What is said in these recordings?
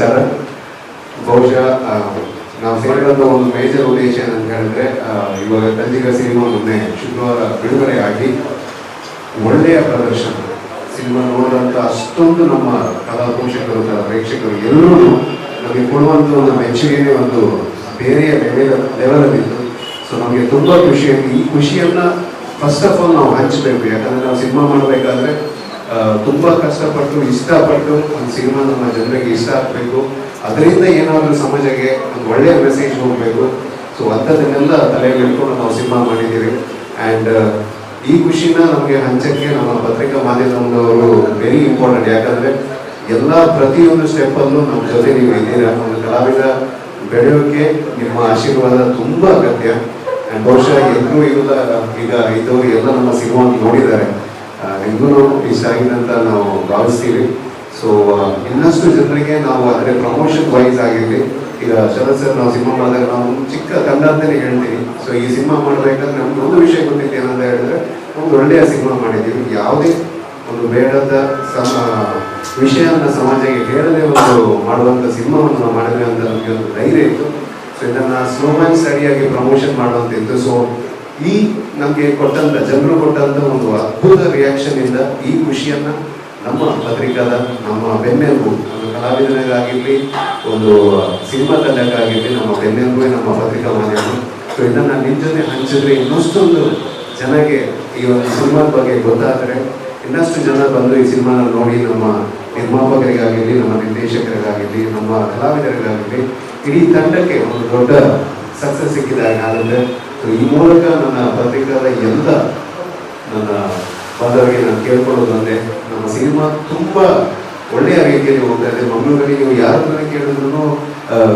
ನಮಸ್ಕಾರ. ಬಹುಶಃ ನಾವು ಸೇರಿದಂಥ ಒಂದು ಮೇಜರ್ ಉದ್ದೇಶ ಏನಂತ ಹೇಳಿದ್ರೆ ಇವಾಗ ಕಂಜಿಗ ಸಿನಿಮಾ ಮೊನ್ನೆ ಶುಕ್ರವಾರ ಬಿಡುಗಡೆ ಆಗಿ ಒಳ್ಳೆಯ ಪ್ರದರ್ಶನ. ಸಿನಿಮಾ ನೋಡಿದಂಥ ಅಷ್ಟೊಂದು ನಮ್ಮ ಕಲಾ ಪೋಷಕರು ಪ್ರೇಕ್ಷಕರು ಎಲ್ಲರೂ ನಮಗೆ ಕೊಡುವಂಥ ಒಂದು ಮೆಚ್ಚುಗೆನೇ ಒಂದು ಬೇರೆ ಲೆವೆಲ್ ಲೆವೆಲಲ್ಲಿತ್ತು ಸೊ ನಮಗೆ ತುಂಬ ಖುಷಿಯಾಗಿ ಈ ಖುಷಿಯನ್ನ ಫಸ್ಟ್ ಆಫ್ ಆಲ್ ನಾವು ಹಂಚಬೇಕು. ಯಾಕಂದ್ರೆ ನಾವು ಸಿನಿಮಾ ಮಾಡಬೇಕಾದ್ರೆ ತುಂಬ ಕಷ್ಟಪಟ್ಟು, ಇಷ್ಟಪಟ್ಟು ಒಂದು ಸಿನಿಮಾ ನಮ್ಮ ಜನರಿಗೆ ಇಷ್ಟ ಆಗಬೇಕು. ಅದರಿಂದ ಏನಾದರೂ ಸಮಾಜಕ್ಕೆ ಒಂದು ಒಳ್ಳೆಯ ಮೆಸೇಜ್ ಹೋಗಬೇಕು. ಸೊ ಅಂಥದ್ದನ್ನೆಲ್ಲ ತಲೆಯಲ್ಲಿ ಇಟ್ಕೊಂಡು ನಾವು ಸಿನಿಮಾ ಮಾಡಿದ್ದೀವಿ ಆ್ಯಂಡ್ ಈ ಖುಷಿನ ನಮಗೆ ಹಂಚಕ್ಕೆ ನಮ್ಮ ಪತ್ರಿಕಾ ಮಾಧ್ಯಮದವರು ವೆರಿ ಇಂಪಾರ್ಟೆಂಟ್ ಯಾಕಂದ್ರೆ ಎಲ್ಲ ಪ್ರತಿಯೊಂದು ಸ್ಟೆಪ್ಪಲ್ಲೂ ನಮ್ಮ ಜೊತೆ ನೀವು ಇದ್ದೀರಾ? ಒಂದು ಕಲಾವಿದ ಬೆಳೆಯೋಕೆ ನಿಮ್ಮ ಆಶೀರ್ವಾದ ತುಂಬ ಅಗತ್ಯ. ಆ್ಯಂಡ್ ಬಹುಶಃ ಎಲ್ಲರೂ ಇಲ್ಲ ಈಗ ಇದ್ದವರು ಎಲ್ಲ ನಮ್ಮ ಸಿನಿಮಾ ನೋಡಿದ್ದಾರೆ. ನಿಮಗೂ ಇಷ್ಟ ಆಗಿದೆ ಅಂತ ನಾವು ಭಾವಿಸ್ತೀವಿ. ಸೊ ಇನ್ನಷ್ಟು ಜನರಿಗೆ ನಾವು ಅದರ ಪ್ರಮೋಷನ್ ವೈಸ್ ಆಗಿರಲಿ, ಈಗ ಶರತ್ ಸರ್ ನಾವು ಸಿನಿಮಾ ಮಾಡಿದಾಗ ನಾವು ಚಿಕ್ಕ ತಂಡ ಅಂತಲೇ ಹೇಳ್ತೀವಿ. ಸೊ ಈ ಸಿನಿಮಾ ಮಾಡಬೇಕಾದ್ರೆ ನಮ್ಗೆ ಒಂದು ವಿಷಯ ಗೊತ್ತಿತ್ತು ಏನಂತ ಹೇಳಿದ್ರೆ ಒಂದು ಒಳ್ಳೆಯ ಸಿನಿಮಾ ಮಾಡಿದ್ದೀವಿ. ಯಾವುದೇ ಒಂದು ಬೇಡದ ಸಮ ವಿಷಯವನ್ನು ಸಮಾಜಕ್ಕೆ ಹೇಳದೆ ಒಂದು ಮಾಡುವಂಥ ಸಿನಿಮಾವನ್ನು ನಾವು ಮಾಡಿದ್ವಿ ಅಂತ ನಮಗೆ ಒಂದು ಧೈರ್ಯ ಇತ್ತು. ಸೊ ಇದನ್ನ ಸ್ಲೋಮನ್ ಸರಿಯಾಗಿ ಪ್ರಮೋಷನ್ ಮಾಡುವಂತಿತ್ತು ಸೊ ಈ ನಮಗೆ ಕೊಟ್ಟಂತ, ಜನರು ಕೊಟ್ಟಂತ ಒಂದು ಅದ್ಭುತ ರಿಯಾಕ್ಷನ್ ಇಂದ ಈ ಖುಷಿಯನ್ನ ನಮ್ಮ ಪತ್ರಿಕಾದ ನಮ್ಮ ಬೆನ್ನೆಲುಬು ಒಂದು ಕಲಾವಿದನಿಗಾಗಿರ್ಲಿ, ಒಂದು ಸಿನಿಮಾ ತಂಡಕ್ಕಾಗಿರ್ಲಿ, ನಮ್ಮ ಬೆನ್ನೆಲುಬು ನಮ್ಮ ಪತ್ರಿಕಾ ಮಾಧ್ಯಮ. ಸೊ ಇದನ್ನ ನಿಮ್ ಜೊತೆ ಹಂಚಿದ್ರೆ ಇನ್ನಷ್ಟೊಂದು ಜನಕ್ಕೆ ಈ ಒಂದು ಸಿನಿಮಾದ ಬಗ್ಗೆ ಗೊತ್ತಾದರೆ ಇನ್ನಷ್ಟು ಜನ ಬಂದು ಈ ಸಿನಿಮಾನ ನೋಡಿ ನಮ್ಮ ನಿರ್ಮಾಪಕರಿಗಾಗಿರ್ಲಿ, ನಮ್ಮ ನಿರ್ದೇಶಕರಿಗಾಗಿರ್ಲಿ, ನಮ್ಮ ಕಲಾವಿದರಿಗಾಗಿರ್ಲಿ, ಇಡೀ ತಂಡಕ್ಕೆ ಒಂದು ದೊಡ್ಡ ಸಕ್ಸಸ್ ಸಿಕ್ಕಿದಾಗ ಆಗುತ್ತೆ ಸೊ ಈ ಮೂಲಕ ನನ್ನ ಪತ್ರಿಕಾದ ಎಲ್ಲ ನನ್ನ ಬಾಂಧವರಿಗೆ ನಾನು ಕೇಳ್ಕೊಳ್ಳೋದು ಅಂದ್ರೆ ನಮ್ಮ ಸಿನಿಮಾ ತುಂಬಾ ಒಳ್ಳೆಯ ರೀತಿಯಲ್ಲಿ ಹೋಗ್ತಾ ಇದೆ. ಮಂಗಳೂರಲ್ಲಿ ನೀವು ಯಾರನ್ನ ಕೇಳಿದ್ರು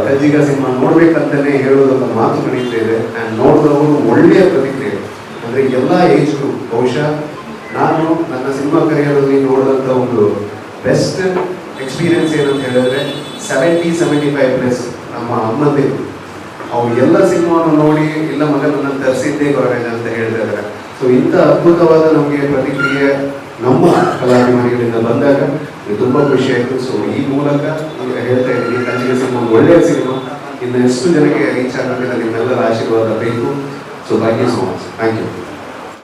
ಕಜ್ಜಿಗ ಸಿನಿಮಾ ನೋಡ್ಬೇಕಂತಾನೆ ಹೇಳೋದನ್ನ ಮಾತು ನಡೀತಾ ಇದೆ. ಆ್ಯಂಡ್ ನೋಡಿದವರು ಒಳ್ಳೆಯ ಪ್ರತಿಕ್ರಿಯೆ. ಅಂದ್ರೆ ಎಲ್ಲ ಏಜ್ ಗ್ರೂಪ್ ಬಹುಶಃ ನಾನು ನನ್ನ ಸಿನಿಮಾ ಕರಿಯರಲ್ಲಿ ನೋಡಿದಂಥ ಒಂದು ಬೆಸ್ಟ್ ಎಕ್ಸ್ಪೀರಿಯನ್ಸ್ ಏನಂತ ಹೇಳಿದ್ರೆ ಸೆವೆಂಟಿ ಸೆವೆಂಟಿ ಫೈವ್ ಪ್ಲಸ್ ನಮ್ಮ ಅಮ್ಮಂದಿರು. ಅವ್ರು ಎಲ್ಲ ಸಿನಿಮಾನು ನೋಡಿ, ಇಲ್ಲ ಮಗನನ್ನ ತರಿಸಿದ್ದೇ ಗೊರವೇನ ಅಂತ ಹೇಳ್ತಾ ಸೊ ಇಂಥ ಅದ್ಭುತವಾದ ನಮಗೆ ಪ್ರತಿಕ್ರಿಯೆ ನಮ್ಮ ಕಲಾಭಿಮಾನಿಗಳಿಂದ ಬಂದಾಗ ತುಂಬಾ ಖುಷಿ ಆಯಿತು. ಸೊ ಈ ಮೂಲಕ ಹೇಳ್ತಾ ಇದ್ದೀನಿ ಕಂಚಿನ ಸಿನಿಮಾ ಒಳ್ಳೆಯ ಸಿನಿಮಾ. ಇನ್ನು ಎಷ್ಟು ಜನಕ್ಕೆ ಈ ಚಾನಲ್ಗೆ ನಿಮ್ಮೆಲ್ಲರ ಆಶೀರ್ವಾದ ಬೇಕು. So thank you so much thank you